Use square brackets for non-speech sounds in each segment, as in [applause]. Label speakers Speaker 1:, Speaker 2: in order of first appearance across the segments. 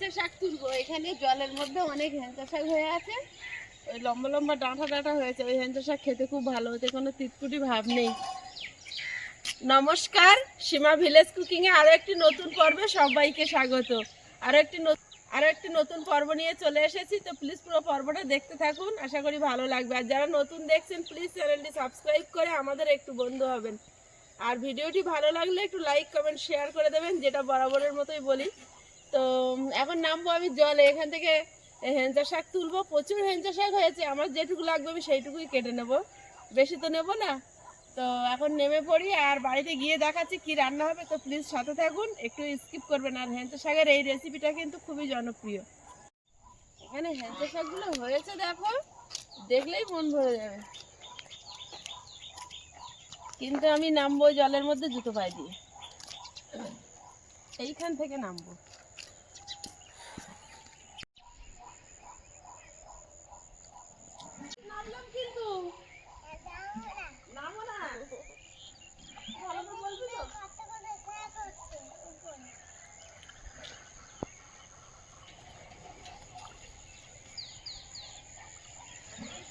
Speaker 1: হেঁচা শাক তুলবো এখানে জলের মধ্যে অনেক হেঁচা শাক হয়ে আছে। ওই লম্বা লম্বা ডাঁটা ডাঁটা হয়েছে। ওই হেঁচা শাক খেতে খুব ভালো হতে কোনো তিতকুটি ভাব নেই। নমস্কার, সীমা ভিলেজ কুকিং এ আরও একটি নতুন পর্বে সবাইকে স্বাগত। আরও একটি নতুন আরও একটি নতুন পর্ব নিয়ে চলে এসেছি। তো প্লিজ পুরো পর্বটা দেখতে থাকুন। আশা করি ভালো লাগবে। আর যারা নতুন দেখছেন প্লিজ চ্যানেলটি সাবস্ক্রাইব করে আমাদের একটু বন্ধু হবেন। আর ভিডিওটি ভালো লাগলে একটু লাইক কমেন্ট শেয়ার করে দেবেন। যেটা বরাবরের মতোই বলি। তো, এখন নামবো আমি জলে। এখান থেকে হেঞ্চা শাক তুলবো। প্রচুর হেঞ্চা শাক হয়েছে। আমার যেটুকু লাগবে আমি সেইটুকুই কেটে নেব। বেশি তো নেব না। তো, এখন নেমে পড়ি আর বাড়িতে গিয়ে দেখাচ্ছি কি রান্না হবে। তো প্লিজ সাথে থাকুন। একটু স্কিপ করবেন। আর হেঞ্চা শাকের এই রেসিপিটা কিন্তু খুবই জনপ্রিয়। এখানে হেঞ্চা শাকগুলো হয়েছে, দেখো। দেখলেই মন ভরে যাবে। কিন্তু আমি নামবো জলের মধ্যে জুতো পায়ে দিয়ে। এইখান থেকে নামবো নামলাম কিন্তু নামো না ভালো করে বলবি তো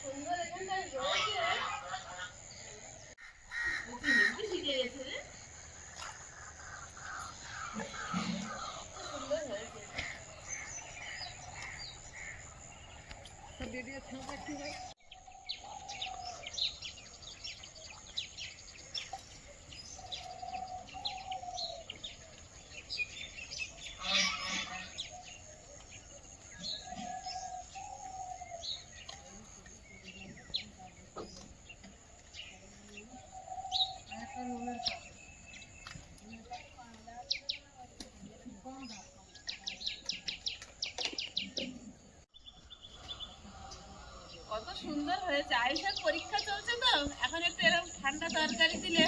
Speaker 1: সুন্দর এখানটায় রয়েছে বুঝি হেব্বি শিখে গেছে রে সুন্দর হয়েছে কত সুন্দর হয়েছে আইসার পরীক্ষা চলছে তো, এখন একটু এরকম ঠান্ডা তরকারি দিলে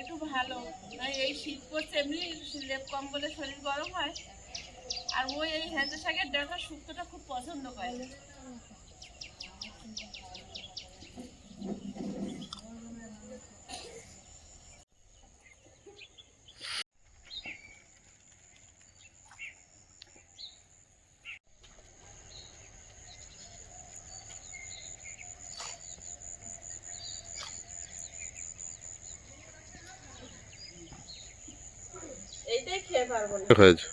Speaker 1: একটু ভালো। নয় এই শীত পড়ছে, এমনি লেপ কম বলে শরীর গরম হয়। আর ওই এই হেঁচা শাকের ডাটা শুক্তোটা খুব পছন্দ করে এইটাই খেয়ে পারব না।
Speaker 2: হয়েছে।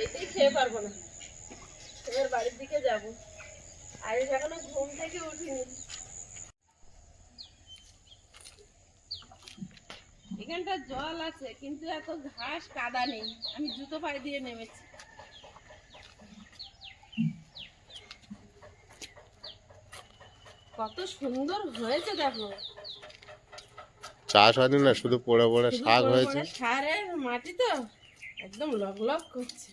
Speaker 1: এইটাই খেয়ে পারব না। এবার বাড়ির দিকে যাব। আয়ুষ এখনও ঘুম থেকে উঠিনি। এখানটা জল আছে কিন্তু এত ঘাস কাদা নেই। আমি জুতো পায়ে দিয়ে নেমেছি। কত সুন্দর হয়েছে দেখো।
Speaker 2: চাষ হয়নি না শুধু পড়ে পড়ে শাক হয়েছে।
Speaker 1: সারের মাটি তো একদম লক লক করছে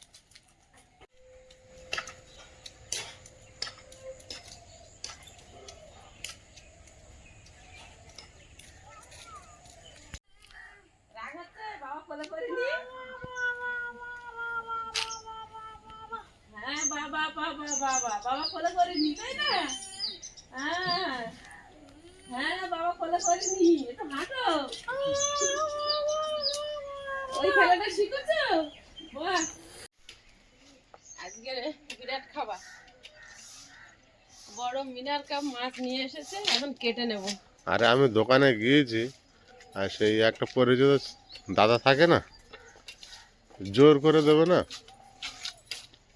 Speaker 1: রাগ হচ্ছে? বাবা কোলে করে নি? হ্যাঁ, বাবা, বাবা, বাবা, বাবা কোলে করে নি, তাই না? হ্যাঁ। হ্যাঁ, বাবা কোলে করে নি। একটু হাঁটো। ওই খেলাটা শিখেছো বাহ আজকে বিরাট খাবার বড় মিনার কাপ মাছ নিয়ে এসেছে এখন কেটে নেব।
Speaker 2: আরে আমি দোকানে গিয়েছি আর সেই একটা পরিচিত দাদা থাকে না জোর করে দেবে না।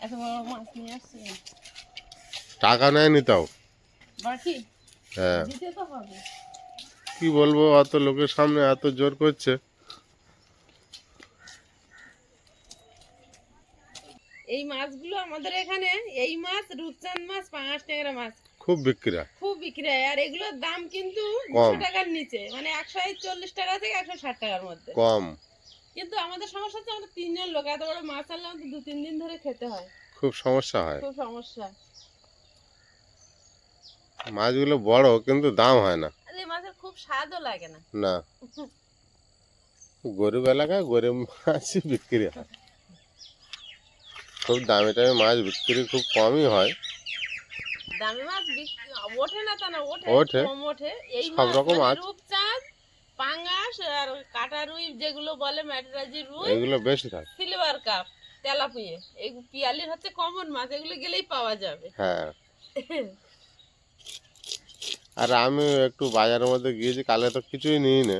Speaker 1: এত বড় মাছ নিয়ে আসছে
Speaker 2: টাকা নেয়নি তাও।
Speaker 1: বাকি?
Speaker 2: হ্যাঁ।
Speaker 1: দিতে তো হবে।
Speaker 2: কি বলব অত লোকের সামনে এত জোর করছে।
Speaker 1: এই মাছগুলো আমাদের এখানে এই মাছ রূপচাঁদ মাছ পাঁচ টাকার মাছ।
Speaker 2: খুব বিক্রি হয়।
Speaker 1: খুব বিক্রি হয়। আর এগুলোর দাম কিন্তু
Speaker 2: কম।
Speaker 1: টাকার নিচে। মানে একশো চল্লিশ টাকা থেকে একশো ষাট টাকার মধ্যে।
Speaker 2: কম।
Speaker 1: কিন্তু আমাদের সমস্যা হচ্ছে আমাদের তিনজন লোক। এত বড় মাছ আনলে আমাদের দু তিন দিন ধরে খেতে হয়।
Speaker 2: খুব সমস্যা হয়।
Speaker 1: খুব সমস্যা।
Speaker 2: মাছগুলো বড় কিন্তু দাম হয় না।
Speaker 1: আর এই মাছের খুব স্বাদও লাগে না।
Speaker 2: না। গরিব এলাকায় গরিব মাছ বিক্রি হয়। খুব দামি দামি মাছ বিক্রি খুব কমই হয়।
Speaker 1: দামি মাছ ওঠে না তা না ওঠে
Speaker 2: ওঠে।
Speaker 1: কম ওঠে। এই
Speaker 2: সব রকম
Speaker 1: মানে
Speaker 2: মাছ।
Speaker 1: রূপচাঁদ পাঙ্গাস আর কাটা রুই যেগুলো বলে ম্যাটরাজি রুই
Speaker 2: এগুলো বেশি থাকে।
Speaker 1: সিলভার কাপ তেলাপুয়ে। এই পিয়ালির হচ্ছে কমন মাছ এগুলো গেলেই পাওয়া যাবে।
Speaker 2: হ্যাঁ। [laughs] আর আমি একটু বাজারের মধ্যে গিয়েছি কালে তো কিছুই নিই না।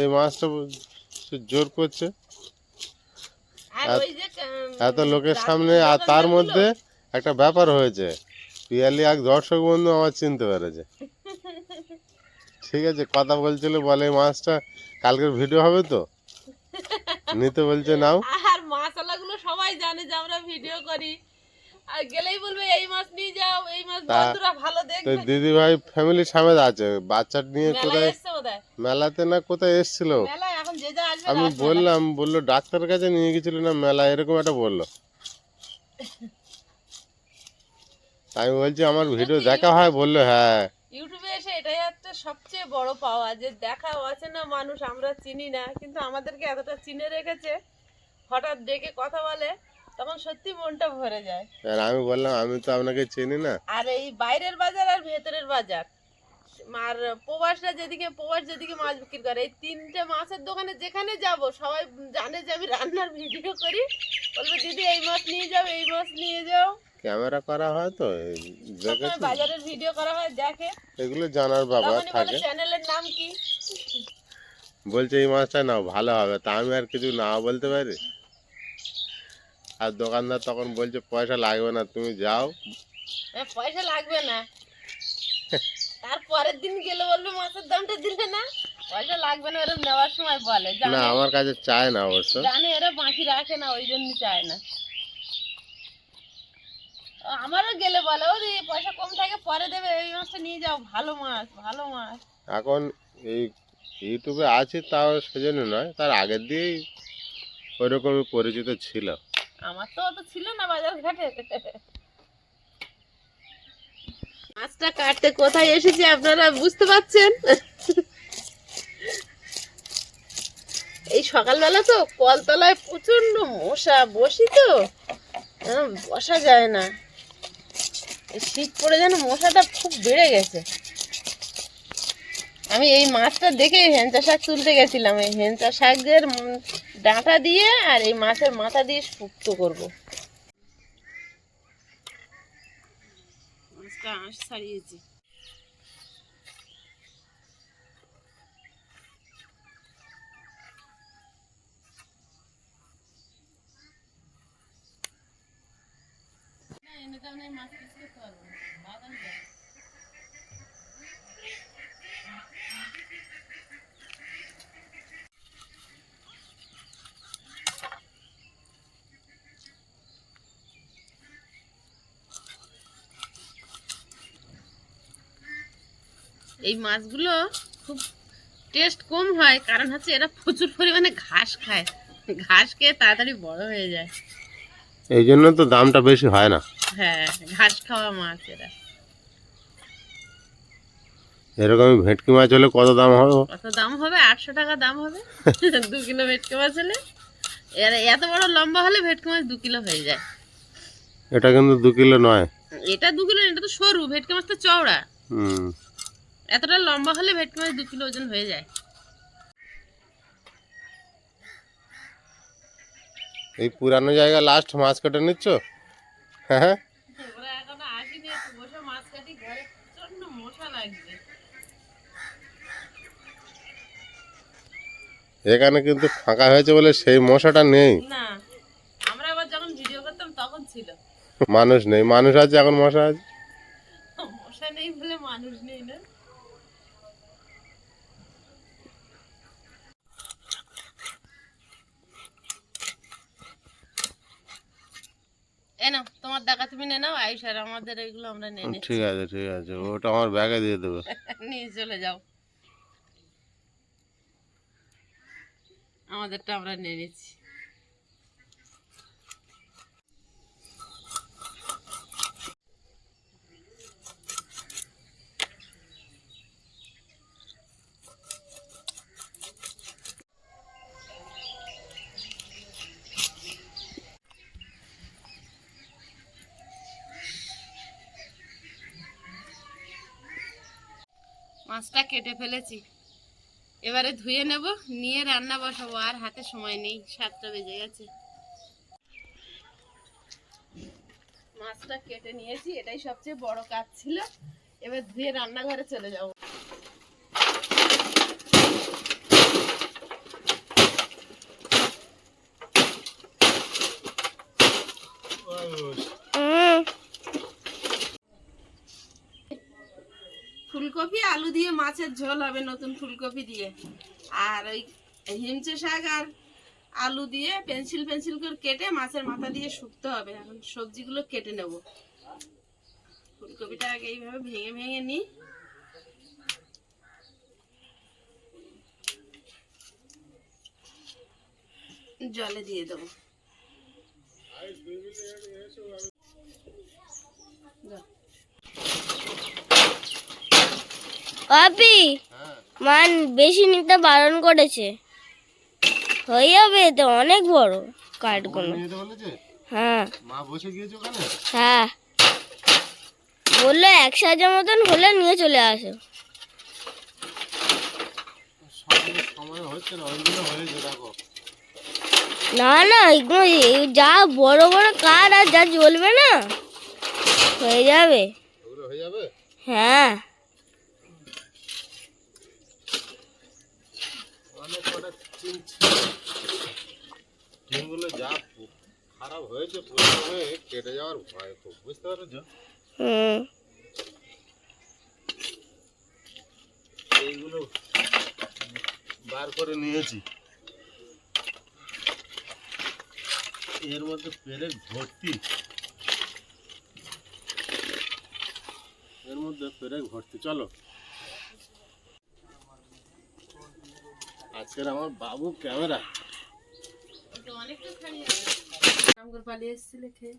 Speaker 2: এই মাছটা জোর করছে। এত লোকের সামনে আর তার মধ্যে একটা ব্যাপার হয়েছে। পিয়ালি এক দর্শক বন্ধু আমার চিনতে পেরেছে। ঠিক আছে কথা বলছিল বলে মাছটা কালকের ভিডিও হবে তো? নিতে বলছে নাও।
Speaker 1: আর মাছালাগুলো সবাই জানে যে আমরা ভিডিও করি। আর গেলেই বলবে এই মাছ নিয়ে যাও এই মাছ
Speaker 2: তা-
Speaker 1: বন্ধুরা ভালো
Speaker 2: তো
Speaker 1: দেখবে।
Speaker 2: দিদি ভাই ফ্যামিলি সামেত আছে বাচ্চা নিয়ে কোথায় মেলাতে না কোথায় এসছিল? আমি বললাম বলল ডাক্তারের কাছে নিয়ে গেছিল না মেলা এরকম একটা বলল। আমি বলছি আমার ভিডিও দেখা হয় বলল হ্যাঁ।
Speaker 1: ইউটিউবে এসে এটাই একটা সবচেয়ে বড় পাওয়া যে দেখা আছে না মানুষ আমরা চিনি না কিন্তু আমাদেরকে এতটা চিনে রেখেছে হঠাৎ ডেকে কথা বলে তখন সত্যি মনটা ভরে যায়।
Speaker 2: আর আমি বললাম আমি তো আপনাকে চিনি না।
Speaker 1: আর এই বাইরের বাজার আর ভেতরের বাজার আর প্রবাসরা যেদিকে প্রবাস যেদিকে মাছ বিক্রি করে এই তিনটে মাছের দোকানে যেখানে যাব সবাই জানে যে আমি রান্নার ভিডিও করি বলবে দিদি এই মাছ নিয়ে যাও এই মাছ নিয়ে যাও।
Speaker 2: ক্যামেরা করা হয় তো
Speaker 1: বাজারের ভিডিও করা হয় দেখে।
Speaker 2: এগুলো জানার ব্যাপার থাকে।
Speaker 1: চ্যানেলের নাম কি?
Speaker 2: বলছে এই মাছটা নাও ভালো হবে। তা আমি আর কিছু না বলতে পারি? আর দোকানদার তখন বলছে পয়সা লাগবে না তুমি যাও।
Speaker 1: পয়সা লাগবে না। তার পরের দিন গেলে বলবে মাছের দামটা দিলে না? পয়সা লাগবে না এরকম নেওয়ার সময় বলে
Speaker 2: না আমার কাছে চায় না অবশ্য।
Speaker 1: জানে এরা বাকি রাখে না ওই জন্য চায় না। আমারও গেলে বলে ও দি পয়সা কম থাকে পরে দেবে এই মাছটা নিয়ে যাও ভালো মাছ ভালো মাছ।
Speaker 2: এখন এই ইউটিউবে আছে তাও সেজন্য নয় তার আগের দিয়েই ওইরকম পরিচিত ছিল।
Speaker 1: আমার তো অত ছিল না বাজার ঘাটে মাছটা কাটতে কোথায় এসেছি আপনারা বুঝতে পারছেন? এই সকালবেলা তো কলতলায় প্রচণ্ড মশা বসি তো? বসা যায় না। শীত পড়ে যেন মশাটা খুব বেড়ে গেছে। আমি এই মাছটা দেখে হেঞ্চা শাক তুলতে গেছিলাম। এই হেঞ্চা শাকের ডাঁটা দিয়ে আর এই মাছের মাথা দিয়ে শুক্তো করব। ছাড়িয়েছি। এই মাছগুলো খুব টেস্ট কম হয় কারণ হচ্ছে এরা প্রচুর পরিমাণে ঘাস খায়। ঘাস খেয়ে তাড়াতাড়ি বড় হয়ে যায়।
Speaker 2: এই জন্য তো দামটা বেশি হয় না।
Speaker 1: হ্যাঁ ঘাস খাওয়া মাছ এরা।
Speaker 2: এরকমই ভেটকি মাছ হলে কত দাম হবে?
Speaker 1: কত দাম হবে? আটশো টাকা দাম হবে। [laughs] দু কিলো ভেটকি মাছ হলে। এর এত বড় লম্বা হলে ভেটকি মাছ দু কিলো হয়ে যায়।
Speaker 2: এটা কিন্তু দু কিলো নয়।
Speaker 1: এটা দু কিলো না, এটা তো সরু। ভেটকি মাছ তো চওড়া।
Speaker 2: হুম।
Speaker 1: এতটা লম্বা হলে ভেটকি মাছ দু কিলো ওজন হয়ে যায়।
Speaker 2: এই পুরানো জায়গা লাস্ট মাছ কেটে নিচ্ছ? হ্যাঁ
Speaker 1: ওরা
Speaker 2: এখনও কিন্তু ফাঁকা হয়েছে বলে সেই মশাটা নেই। মানুষ নেই মানুষ আছে এখন মশা আছে।
Speaker 1: মশা নেই বলে মানুষ নেই না। এ নাও তোমার টাকা তুমি নে নাও আয়ুষার আমাদের এগুলো আমরা নিয়ে নিচ্ছি।
Speaker 2: ঠিক আছে ঠিক আছে ওটা আমার ব্যাগে দিয়ে দেবে। [laughs]
Speaker 1: নিয়ে চলে যাও। আমাদেরটা আমরা নিয়ে নিচ্ছি। মাছটা কেটে ফেলেছি। এবারে ধুয়ে নেব, নিয়ে রান্না বসাবো, আর হাতে সময় নেই, সাতটা বেজে গেছে। মাছটা কেটে নিয়েছি, এটাই সবচেয়ে বড় কাজ ছিল। এবার ধুয়ে রান্নাঘরে চলে যাব ফুলকপি আলু দিয়ে মাছের ঝোল হবে নতুন ফুলকপি দিয়ে। আর ওই হিমচে শাক আর আলু দিয়ে পেন্সিল পেন্সিল করে কেটে মাছের মাথা দিয়ে শুকতে হবে। এখন সবজিগুলো কেটে নেব। ফুলকপিটা আগে এইভাবে ভেঙে ভেঙে নিই। জলে দিয়ে দেবো।
Speaker 2: হ্যাঁ
Speaker 3: মান বেশি নিতে বারণ করেছে। হয়ে যাবে তো অনেক বড়
Speaker 2: নিয়ে
Speaker 3: হ্যাঁ।
Speaker 2: মা বসে গিয়েছে ওখানে?
Speaker 3: হ্যাঁ। বলল এক সাইজের মতন হলে নিয়ে চলে আসো।
Speaker 2: না
Speaker 3: না এগুলো যা বড় বড় কাঠ আর যা জ্বলবে না হয়ে যাবে
Speaker 2: হ্যাঁ অনেক চিন যা খারাপ হয়েছে পুরো হয়ে কেটে যাওয়ার ভয় খুব বুঝতে পেরেছ
Speaker 3: হুম।
Speaker 2: এইগুলো বার করে নিয়েছি। এর মধ্যে পেরেক ভর্তি। এর মধ্যে পেরেক ভর্তি চলো। আজকের আমার বাবু ক্যামেরা।
Speaker 1: পালিয়ে এসেছিলে খেয়ে।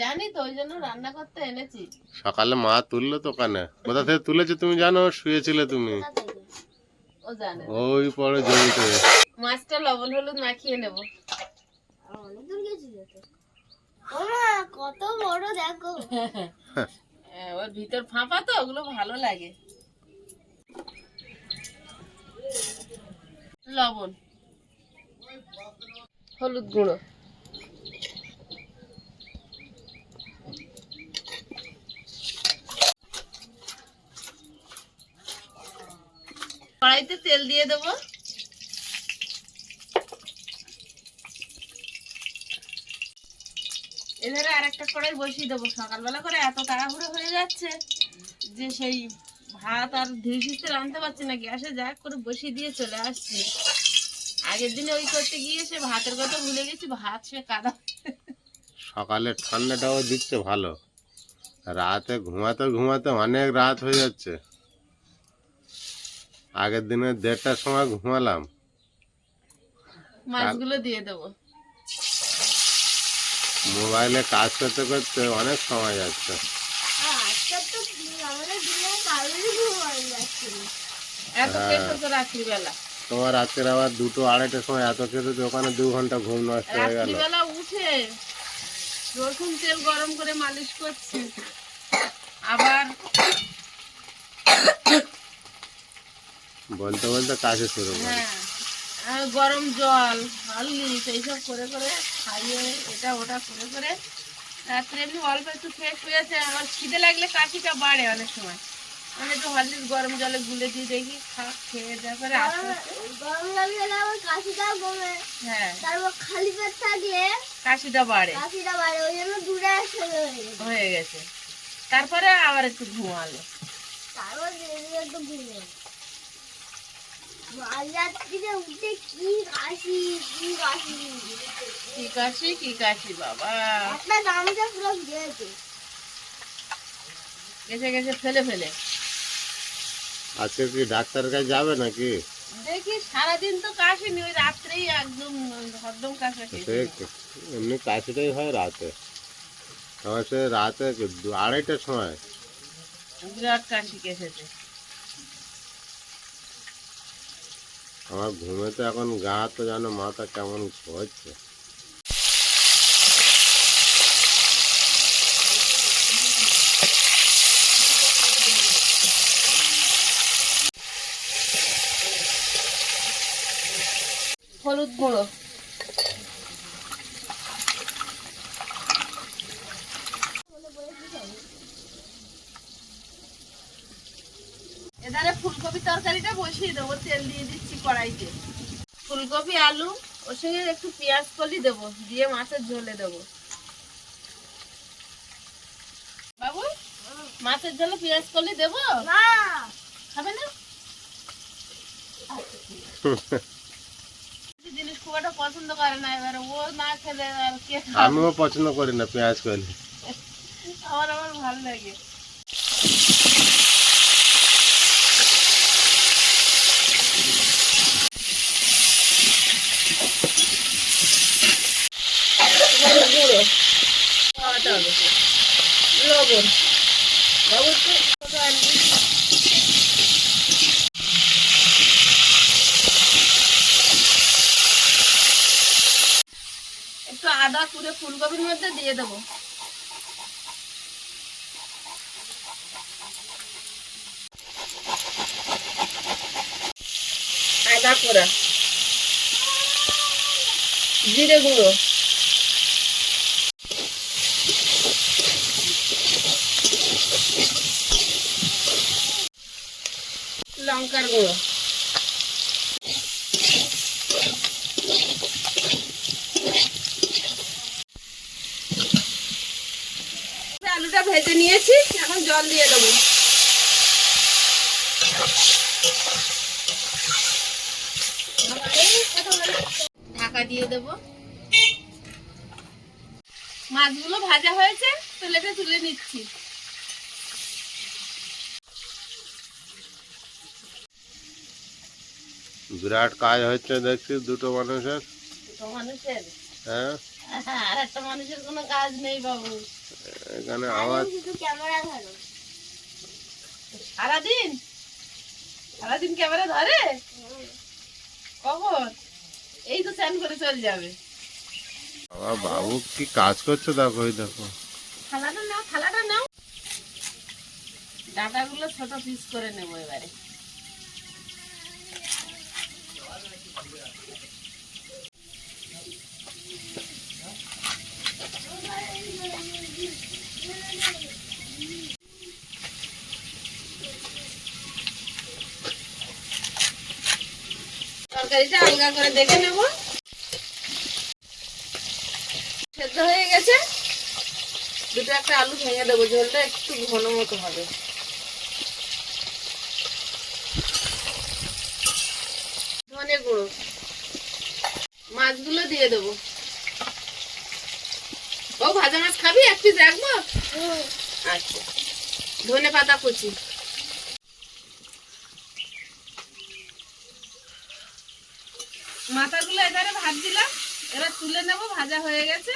Speaker 1: জানি রান্না করতে এনেছি।
Speaker 2: সকালে মা তুললো তো কানে কোথা থেকে তুলেছে তুমি জানো? শুয়েছিলে তুমি।
Speaker 1: ও জানে
Speaker 2: ওই পরে জড়িত
Speaker 1: মাছটা লবণ হলুদ মাখিয়ে নেব।
Speaker 3: কত বড় দেখো।
Speaker 1: ওর ভিতর ফাঁপা তো ওগুলো ভালো লাগে। লবণ। হলুদ গুঁড়ো। কড়াইতে তেল দিয়ে দেবো। এধারে আর একটা কড়াই বসিয়ে দেবো। সকালবেলা করে এত তাড়াহুড়ো হয়ে যাচ্ছে যে সেই ভাত আর ধীরে সুস্থে রাঁধতে পারছি না। গ্যাসে যা করে বসিয়ে দিয়ে চলে আসছি। আগের দিনে ওই করতে গিয়ে সে ভাতের কথা ভুলে গেছি, ভাত সে কাদা।
Speaker 2: সকালে ঠান্ডাটাও দিচ্ছে ভালো। রাতে ঘুমাতে ঘুমাতে অনেক রাত হয়ে যাচ্ছে। আগের দিনে দেড়টার সময় ঘুমালাম।
Speaker 1: মাছগুলো দিয়ে দেবো।
Speaker 2: মোবাইলে কাজ করতে করতে অনেক সময় যাচ্ছে।
Speaker 1: রাত্রিবেলা।
Speaker 2: তোমার রাতের আবার দুটো আড়াইটার সময় এত খেতে ওখানে দু ঘণ্টা ঘুম নষ্ট হয়ে গেল।
Speaker 1: উঠে রসুন তেল গরম করে মালিশ করছি। আবার
Speaker 2: বলতে বলতে কাজে শুরু
Speaker 1: হ্যাঁ আর গরম জল হরলিক্স এইসব করে করে খাইয়ে এটা ওটা করে করে রাত্রে এমনি অল্প একটু খেয়ে শুয়েছে আমার খিদে লাগলে কাশিটা বাড়ে অনেক সময়। আমি একটু হরলিক্স গরম জলে গুলে দিয়ে দেখি খা খেয়ে আস্তে আস্তে।
Speaker 3: গরম লাগলে আমার কাশিটা কমে।
Speaker 1: হ্যাঁ।
Speaker 3: তারপর খালি পেট থাকলে
Speaker 1: কাশিটা বাড়ে।
Speaker 3: কাশিটা বাড়ে ওই জন্য দূরে আসতে
Speaker 1: হয়ে গেছে। তারপরে আবার একটু ঘুমালো।
Speaker 3: তারপর একটু উঠে কি কাশি কি কাশি
Speaker 1: কি কাশি কি কাশি বাবা।
Speaker 3: একটা গামছা পুরো গিয়েছে
Speaker 1: গেছে গেছে ফেলে ফেলে।
Speaker 2: আজকে কি ডাক্তারের কাছে যাবে নাকি?
Speaker 1: দেখি সারাদিন তো কাশিনি ওই রাত্রেই একদম হরদম কাশা
Speaker 2: এমনি কাশিটাই হয় রাতে। আমার সে রাতে আড়াইটার সময়?
Speaker 1: বিরাট কাশি কেসেছে।
Speaker 2: আমার ঘুমে তো এখন গা তো যেন মাথা কেমন হচ্ছে
Speaker 1: হলুদ গুঁড়ো এধারে ফুলকপি তরকারিটা বসিয়ে দেবো তেল দিয়ে দিচ্ছি কড়াইতে। ফুলকপি আলু ওর সঙ্গে একটু পেঁয়াজ কলি দেবো দিয়ে মাছের ঝোলে দেবো। বাবু মাছের ঝোলে পেঁয়াজ কলি দেবো? খাবে না? [laughs] জিনিস খুব একটা পছন্দ করে না এবারে ও না খেলে আর কে
Speaker 2: আমিও পছন্দ করি না পেঁয়াজ কলি।
Speaker 1: আমার আমার ভালো লাগে গুঁড়ো খাওয়াতে হবে লবণ লবণ তো কত আনবি? একটু আদা কুড়ে ফুলকপির মধ্যে দিয়ে দেবো। আদা কোড়া জিরে গুঁড়ো। লঙ্কার গুঁড়ো আলুটা ভেজে নিয়েছি এখন জল দিয়ে দেবো ঢাকা দিয়ে দেবো। মাছগুলো ভাজা হয়েছে প্লেটে তুলে নিচ্ছি।
Speaker 2: বিরাট কাজ হচ্ছে দেখছি দুটো মানুষের।
Speaker 1: দুটো মানুষের?
Speaker 2: হ্যাঁ?
Speaker 1: আর একটা মানুষের কোনো কাজ নেই বাবু।
Speaker 2: এখানে আওয়াজ।
Speaker 3: ক্যামেরা ধরো।
Speaker 1: সারাদিন? সারাদিন ক্যামেরা ধরে? কখন? এই তো চান করে চলে যাবে।
Speaker 2: বাবা বাবু কি কাজ করছ দেখো ওই দেখো।
Speaker 1: থালাটা নাও থালাটা নাও। ডাটাগুলো ছোট পিস করে নেব এবারে। তরকারিটা আলগা করে দেখে নেব। সেদ্ধ হয়ে গেছে। দুটো একটা আলু ভেঙে দেবো ঝোলটা একটু ঘন মতো হবে। ধনে গুঁড়ো। মাছগুলো দিয়ে দেবো। ও ভাজা মাছ খাবি? এক পিস রাখব আচ্ছা। ধনে পাতা কুচি। এবারে ভাত দিলাম এবার তুলে নেব, ভাজা হয়ে গেছে।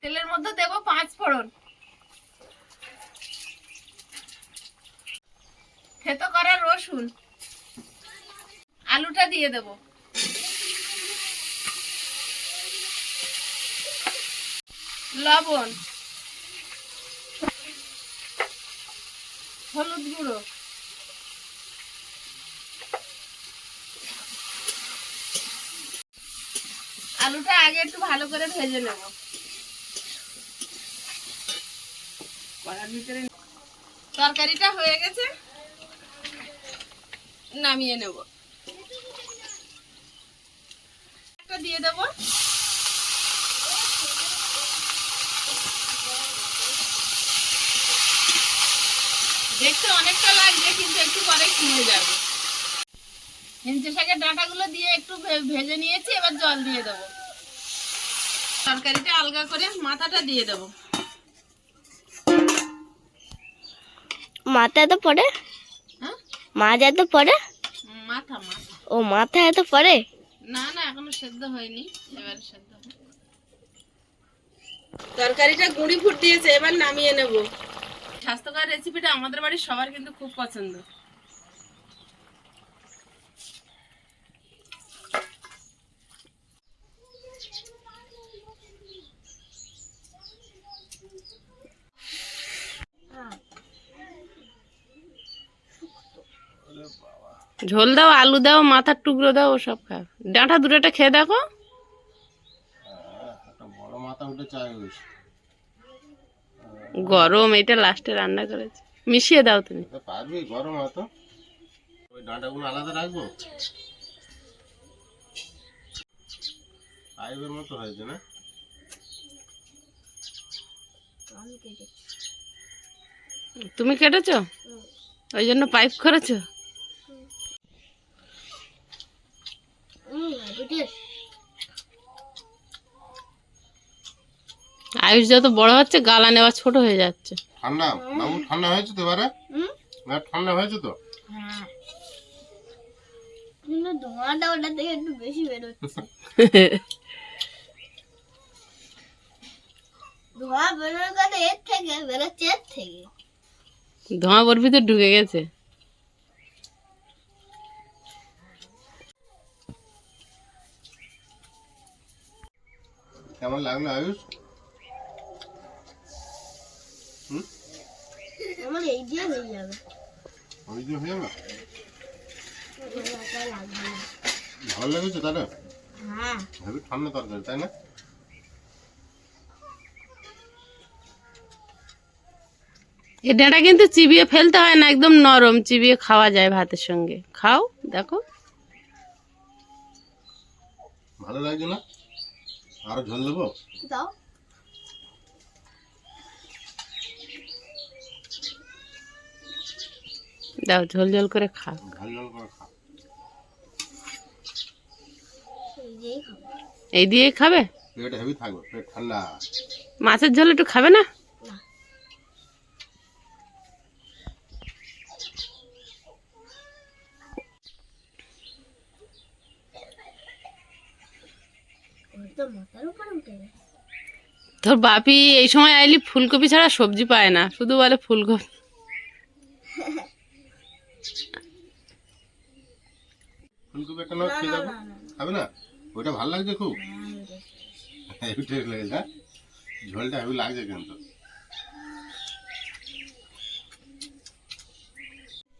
Speaker 1: তেলের মধ্যে দেবো পাঁচ ফোড়ন। থেতো করা রসুন। আলুটা দিয়ে দেব। লবণ। হলুদ গুঁড়ো। আলুটা আগে একটু ভালো করে ভেজে নেব। তরকারিটা হয়ে গেছে। নামিয়ে নেব। একটা দিয়ে দেব। দেখতে অনেকটা লাগছে কিন্তু একটু পরে কিনে যাবে। হিঞ্চে শাকের ডাঁটাগুলো দিয়ে একটু ভেজে নিয়েছি এবার জল দিয়ে দেবো। তরকারিটা আলগা করে মাথাটা দিয়ে দেবো।
Speaker 3: মাথা এত পড়ে? মাছ এত পড়ে?
Speaker 1: মাথা মাথা।
Speaker 3: ও মাথা এত পড়ে?
Speaker 1: না না এখনও সেদ্ধ হয়নি এবারে সেদ্ধ তরকারিটা গুঁড়ি ফুট দিয়েছে এবার নামিয়ে নেব। স্বাস্থ্যকর রেসিপিটা আমাদের বাড়ির সবার কিন্তু খুব পছন্দ। ঝোল দাও আলু দাও মাথার টুকরো দাও ওসব খাও ডাঁটা দুটোটা খেয়ে দেখো।
Speaker 2: বড় মাথা উঠে চাই
Speaker 1: গরম এটা লাস্টে রান্না করেছে। মিশিয়ে দাও তুমি।
Speaker 2: পারবি? গরম হতো ওই ডাঁটাগুলো আলাদা রাখব? পাইপের মতো হয়েছে না?
Speaker 1: তুমি কেটেছো? ওই জন্য পাইপ করেছ? আয়ুষ যত বড় হচ্ছে গালা নেওয়া ছোট হয়ে যাচ্ছে।
Speaker 2: ঠান্ডা? বাবু ঠান্ডা হয়েছে তো এবারে? ঠান্ডা হয়েছে তো?
Speaker 3: হ্যাঁ। ধোঁয়াটা ওটা থেকে একটু বেশি বেরোচ্ছে। ধোঁয়া বেরোনোর কথা এর থেকে বেরোচ্ছে এর থেকে।
Speaker 1: ধোঁয়া ওর ভিতর ঢুকে গেছে।
Speaker 2: কেমন লাগল আয়ুষ?
Speaker 3: আমার এই দিয়ে হয়ে যাবে।
Speaker 2: ওই যে হয়ে
Speaker 3: না।
Speaker 2: ভালো লেগেছে তাহলে?
Speaker 3: হ্যাঁ।
Speaker 2: হেবি ঠান্ডা তরকারি তাই না?
Speaker 1: কিন্তু চিবিয়ে ফেলতে হয় না একদম নরম চিবিয়ে খাওয়া যায় ভাতের সঙ্গে। খাও দেখো।
Speaker 2: ভালো লাগছে না? আরও ঝোল দেবো?
Speaker 3: দাও।
Speaker 1: দাও ঝোল ঝোল করে খাও
Speaker 2: ঝাল ঝাল করে খা।
Speaker 3: এই দিয়েই খাব?
Speaker 1: এই দিয়ে খাবে মাছের ঝোল একটু খাবে না? তোর বাপি এই সময় আইলি ফুলকপি ছাড়া সবজি পায় না শুধু বলে ফুলকপি।
Speaker 2: ফুলকপি একটা নাও খেয়ে যাব। খাবে না? ওইটা ভালো লাগছে খুব? হেভি টেস্ট লেগেছে হ্যাঁ ঝোলটা হেভি লাগছে কিন্তু।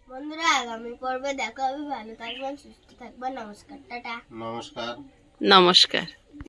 Speaker 3: বন্ধুরা আগামী পর্বে দেখা হবে। ভালো থাকবেন সুস্থ থাকবেন। নমস্কার টাটা।
Speaker 2: নমস্কার।
Speaker 1: নমস্কার।